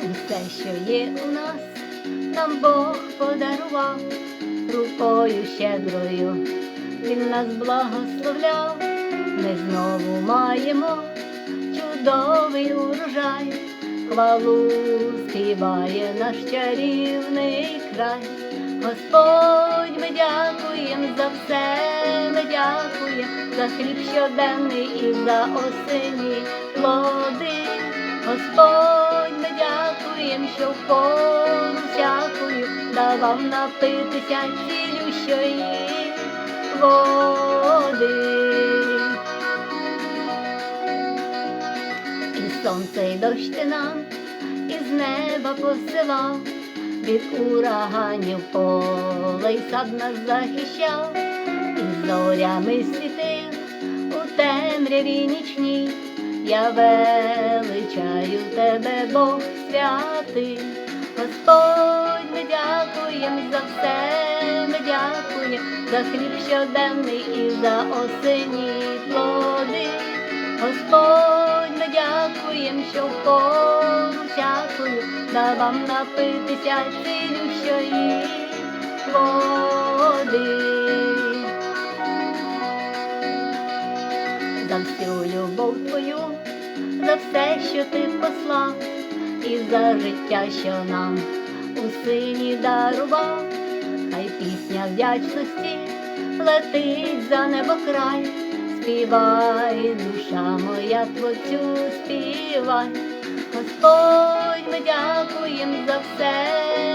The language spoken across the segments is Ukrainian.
Все, що є у нас, нам Бог подарував рукою щедрою. Він нас благословляв, ми знову маємо чудовий урожай, хвалу співає наш чарівний край. Господь, ми дякуємо за все, ми дякуємо за хліб щоденний і за осені плоди. Господь, що в пору всякою давав напитися цілющої води. І сонце й дощ ти нам із неба посилав, від ураганів поле й сад нас захищав, і зорями світив у темряві нічній. Я величаю тебе, Бог святий, Господь, ми дякуємо за все, ми дякуємо за хліб щоденний і за осені плоди. Господь, ми дякуємо, що в пору всякою давав напитися цілющої води. За всю любов твою, за все, що ти послав, і за життя, що нам у сині дарував, хай пісня вдячності летить за небо край, співай, душа моя творцю співай. Господь, ми дякуємо за все,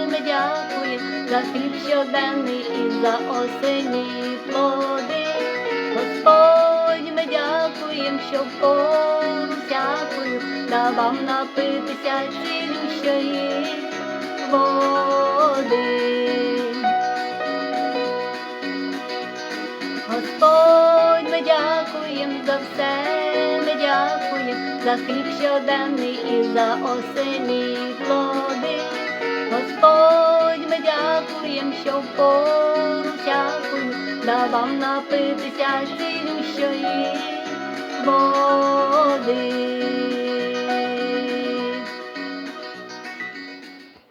ми дякуємо за хліб щоденний і за осені плоди. Дякуємо, що в пору всякою давав напитися цілющої води. Господь, ми дякуємо за все, ми дякуємо за хліб щоденний і за осені плоди. Господь, ми дякуємо, що пору всякою давав напитися цілющої води. বলে।